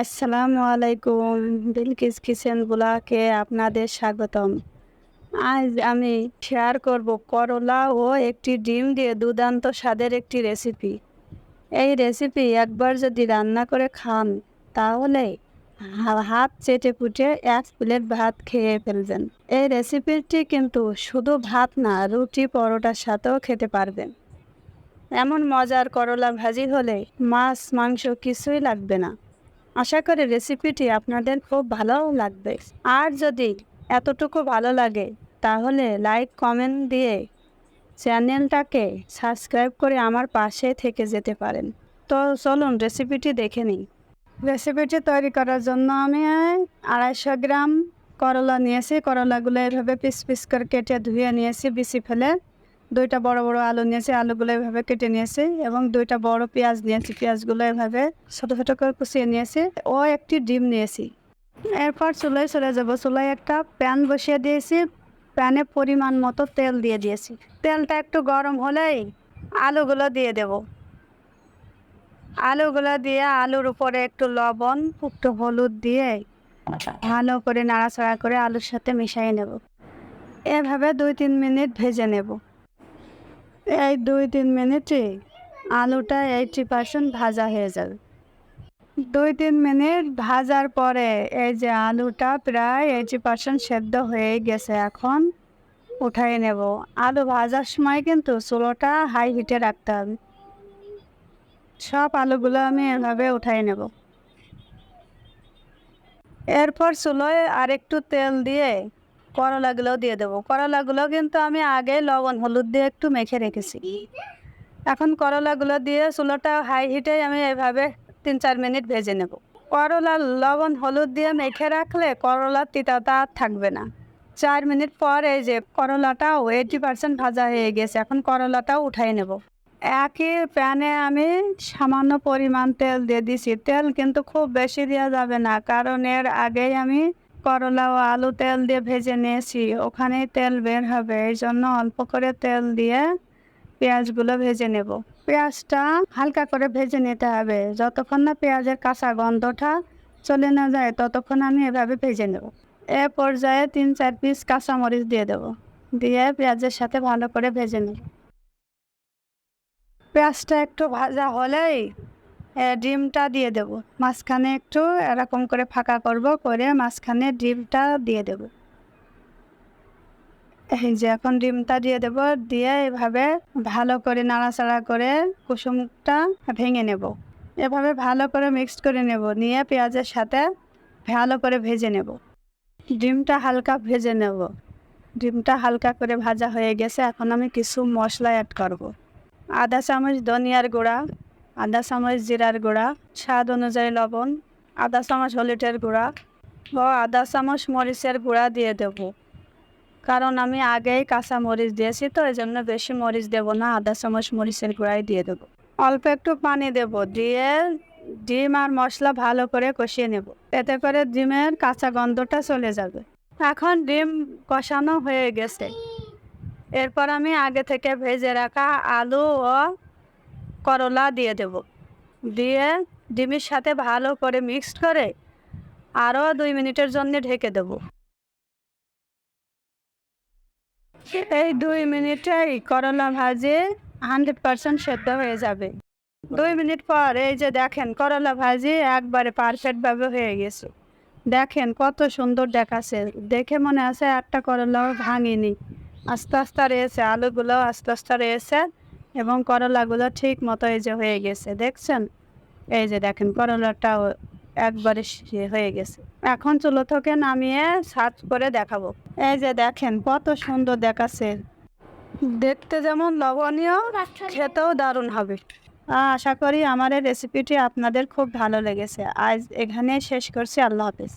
আসসালামু আলাইকুম। বিলকিস কিচেন ব্লকে আপনাদের স্বাগতম। আজ আমি শেয়ার করব করলা ও একটি ডিম দিয়ে দুর্দান্ত স্বাদের একটি রেসিপি। এই রেসিপি একবার যদি রান্না করে খান, তাহলে হাত চেটে পুটে এক প্লেট ভাত খেয়ে ফেলবেন। এই রেসিপিটি কিন্তু শুধু ভাত না, রুটি পরোটার সাথেও খেতে পারবেন। এমন মজার করলা ভাজি হলে মাছ, মাংস কিছুই লাগবে না। আশা করি রেসিপিটি আপনাদের খুব ভালো লাগবে। আর যদি এতটুকু ভালো লাগে, তাহলে লাইক কমেন্ট দিয়ে চ্যানেলটাকে সাবস্ক্রাইব করে আমার পাশে থেকে যেতে পারেন। তো চলুন রেসিপিটি দেখে নিই। রেসিপিটি তৈরি করার জন্য আমি আড়াইশো গ্রাম করলা নিয়েছি। করলাগুলো এভাবে পিস পিস করে কেটে ধুয়ে নিয়েছি বিচি ফেলে দুইটা বড় বড় আলু নিয়েছি, আলুগুলো এভাবে কেটে নিয়েছি এবং দুইটা বড় পেঁয়াজ নিয়েছি, পেঁয়াজগুলো এভাবে ছোটো ছোটো করে কুচিয়ে নিয়েছি। ও একটি ডিম নিয়েছি। এরপর চুলায় চলে যাব। চুলায় একটা প্যান বসিয়ে দিয়েছি। প্যানে পরিমাণ মতো তেল দিয়ে দিয়েছি। তেলটা একটু গরম হলেই আলুগুলো দিয়ে দেব। আলুগুলো দিয়ে আলুর উপরে একটু লবণ, একটু হলুদ দিয়ে ভালো করে নাড়াচাড়া করে আলুর সাথে মিশিয়ে নেব। এভাবে দুই তিন মিনিট ভেজে নেব। এই দুই তিন মিনিটে আলুটা এইটি পার্সেন্ট ভাজা হয়ে যাবে। দুই তিন মিনিট ভাজার পরে এই যে আলুটা প্রায় এইটি পার্সেন্ট সেদ্ধ হয়ে গেছে, এখন উঠাই নেব। আলু ভাজার সময় কিন্তু চুলোটা হাই হিটে রাখতে হবে। সব আলুগুলো আমি এভাবে উঠাই নেব। এরপর চুলোয় আরেকটু তেল দিয়ে করলাগুলো দিয়ে দেবো। করলাগুলো কিন্তু আমি আগে লবণ, হলুদ দিয়ে একটু মেখে রেখেছি। এখন করলাগুলো দিয়ে চুলোটা হাই হিটে আমি এভাবে তিন চার মিনিট ভেজে নেব। করলা, লবণ, হলুদ দিয়ে মেখে রাখলে করলার তিতাটা আর থাকবে না। চার মিনিট পর এই যে করলাটাও এইটি পার্সেন্ট ভাজা হয়ে গেছে, এখন করলাটাও উঠাই নেব। একই প্যানে আমি সামান্য পরিমাণ তেল দিয়ে দিছি। তেল কিন্তু খুব বেশি দেওয়া যাবে না, কারণ এর আগেই আমি করলা ও আলু তেল দিয়ে ভেজে নিয়েছি। ওখানেই তেল বের হবে। এই জন্য অল্প করে তেল দিয়ে পেঁয়াজগুলো ভেজে নেব। পেঁয়াজটা হালকা করে ভেজে নিতে হবে। যতক্ষণ না পেঁয়াজের কাঁচা গন্ধটা চলে না যায়, ততক্ষণ আমি এভাবে ভেজে নেব। এ পর্যায়ে তিন চার পিস কাঁচামরিচ দিয়ে দেব। দিয়ে পেঁয়াজের সাথে ভালো করে ভেজে নেব। পেঁয়াজটা একটু ভাজা হলেই ডিমটা দিয়ে দেব। মাঝখানে একটু এরকম করে ফাঁকা করব, করে মাঝখানে ডিমটা দিয়ে দেব। এই যে এখন ডিমটা দিয়ে দেব, দিয়ে এভাবে ভালো করে নাড়াচাড়া করে কুসুমটা ভেঙে নেব। এভাবে ভালো করে মিক্সড করে নেব, নিয়ে পেঁয়াজের সাথে ভালো করে ভেজে নেব। ডিমটা হালকা ভেজে নেব। ডিমটা হালকা করে ভাজা হয়ে গেছে, এখন আমি কিছু মশলা অ্যাড করব। আধা চামচ, ধনিয়ার গুঁড়া আধা চামচ জিরার গুঁড়া, স্বাদ অনুযায়ী লবণ আধা চামচ হলুদের গুঁড়া ও আধা চামচ মরিচের গুঁড়া দিয়ে দেব। কারণ আমি আগেই কাঁচা মরিচ দিয়েছি, তো এই জন্য বেশি মরিচ দেবো না আধা চামচ মরিচের গুঁড়াই দিয়ে দেবো। অল্প একটু পানি দেব, দিয়ে ডিম আর মশলা ভালো করে কষিয়ে নেব। এতে করে ডিমের কাঁচা গন্ধটা চলে যাবে। এখন ডিম কষানো হয়ে গেছে। এরপর আমি আগে থেকে ভেজে রাখা আলু ও করলা দিয়ে দেব। দিয়ে ডিমের সাথে ভালো করে মিক্সড করে আরও দুই মিনিটের জন্য ঢেকে দেব। এই দুই মিনিটেই করলা ভাজি হান্ড্রেড পারসেন্ট সেদ্ধ হয়ে যাবে। দুই মিনিট পর এই যে দেখেন করলা ভাজি একবারে পারফেক্টভাবে হয়ে গেছে। দেখেন কত সুন্দর দেখাচ্ছে। দেখে মনে আছে একটা করলাও ভাঙিনি। আস্তে আস্তে রয়েছে, আলুগুলো আস্তে আস্তে রয়েছে। এবং করলাগুলো ঠিক মতো এই যে হয়ে গেছে দেখছেন? এই যে দেখেন করলাটাও একবারে হয়ে গেছে। এখন চুলো থেকে নামিয়ে সার্চ করে দেখাবো। এই যে দেখেন কত সুন্দর দেখাচ্ছে। দেখতে যেমন লবণীয় খেতেও দারুণ হবে। আশা করি আমার এই রেসিপিটি আপনাদের খুব ভালো লেগেছে। আজ এখানে শেষ করছি। আল্লাহ হাফেজ।